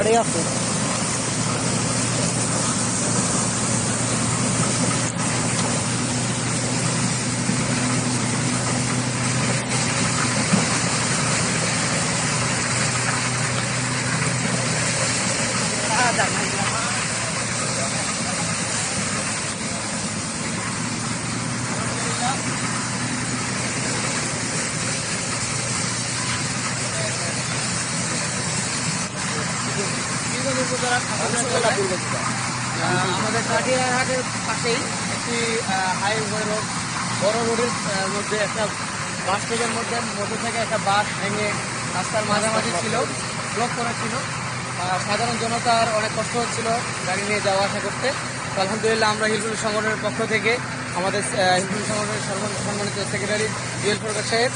গাড়ি আছে আমাদের কাটিয়াহাটের পাশেই একটি হাইওয়ে রোড বড় রোডের মধ্যে একটা বাস ট্রেনের মধ্যে মধ্যে থেকে একটা বাস ভেঙে রাস্তার মাঝামাঝি ছিল ব্লক করা ছিল সাধারণ জনতার অনেক কষ্ট হচ্ছিল গাড়ি নিয়ে যাওয়া আসা করতে আলহামদুলিল্লাহ আমরা হিলপুর সংগঠনের পক্ষ থেকে আমাদের হিলপুর সংগঠনের সম্মানিত সেক্রেটারি জুয়েল ফরকার সাহেব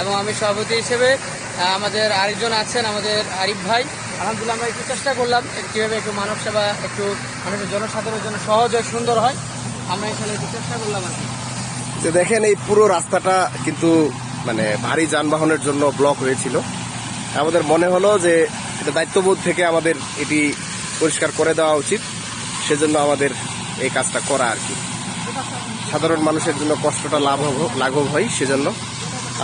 এবং আমি সভাপতি হিসেবে আমাদের আরেকজন আছেন, আমাদের আরিফ ভাই। আলহামদুলিল্লাহ, আমরা একটু চেষ্টা করলাম কীভাবে একটু মানব সেবা, একটু মানুষের জনসাধারণের জন্য সহজ হয়, সুন্দর হয়। আমরা এখানে একটু চেষ্টা করলাম আর কি। দেখেন, এই পুরো রাস্তাটা কিন্তু মানে ভারী যানবাহনের জন্য ব্লক হয়েছিল। আমাদের মনে হলো যে এটা দায়িত্ববোধ থেকে আমাদের এটি পরিষ্কার করে দেওয়া উচিত। সেজন্য আমাদের এই কাজটা করা আর কি। সাধারণ মানুষের জন্য কষ্টটা লাভ লাঘব হয়, সেজন্য।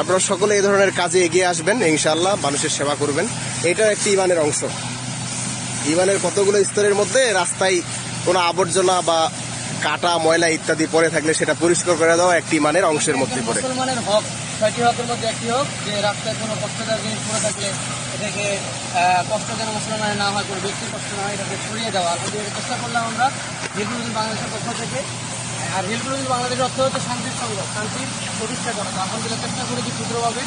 আপনারা সকলে এই ধরনের কাজে এগিয়ে আসবেন, ইনশাআল্লাহ, মানুষের সেবা করবেন। এটা একটি ইমানের অংশ। ইমানের কতগুলো স্তরের মধ্যে রাস্তায় কোনো আবর্জনা বা কাটা, ময়লা ইত্যাদি পরে থাকলে সেটা পরিষ্কার করে দেওয়া একটি ইমানের অংশের মধ্যে পড়ে। মুসলমানের ছয়টি মধ্যে হোক, যে রাস্তায় কোনো জিনিস পড়ে থাকলে এটাকে কষ্ট যেন না হয় কষ্ট না হয়, এটাকে দেওয়া। চেষ্টা আমরা বাংলাদেশের আর বাংলাদেশের অর্থ হচ্ছে শান্তির সঙ্গ শান্তির প্রতিষ্ঠা করা। আলহামদুলিল্লাহ চেষ্টা করেছি ক্ষুদ্রভাবে।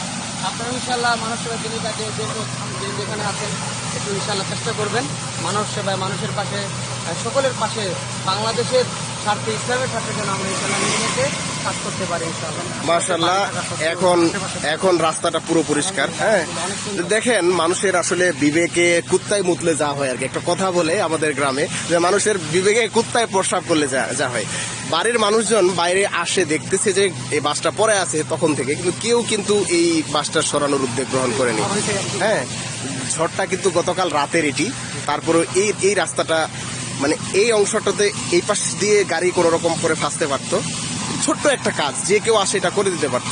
আপনারা ইনশাল্লাহ মানব সেবা যিনি কাজে যেখানে আছেন একটু ইনশাল্লাহ চেষ্টা করবেন। মানব সেবায় মানুষের পাশে সকলের পাশে বাংলাদেশের স্বার্থে ইসলামের স্বার্থে যেন আমরা ইনশাল্লাহ নিজেকে কাজ করতে পারি মার্শাল্লাহ এখন এখন রাস্তাটা পুরো পরিষ্কার হ্যাঁ? দেখেন মানুষের আসলে বিবেকে কুত্তায় মুতলে যা হয় আর কি। একটা কথা বলে আমাদের গ্রামে যে মানুষের বিবেকে কুত্তায় প্রস্রাব করলে যা যা হয়। বাড়ির মানুষজন বাইরে আসে, দেখতেছে যে এই বাসটা পরে আছে তখন থেকে, কিন্তু কেউ কিন্তু এই বাসটা সরানোর উদ্যোগ গ্রহণ করেনি। হ্যাঁ ঝড়টা কিন্তু গতকাল রাতের এটি। তারপরে এই এই রাস্তাটা মানে এই অংশটাতে এই পাশ দিয়ে গাড়ি কোনো রকম করে ফাঁসতে পারতো। ছোট্ট একটা কাজ, যে কেউ আসে এটা করে দিতে পারতো।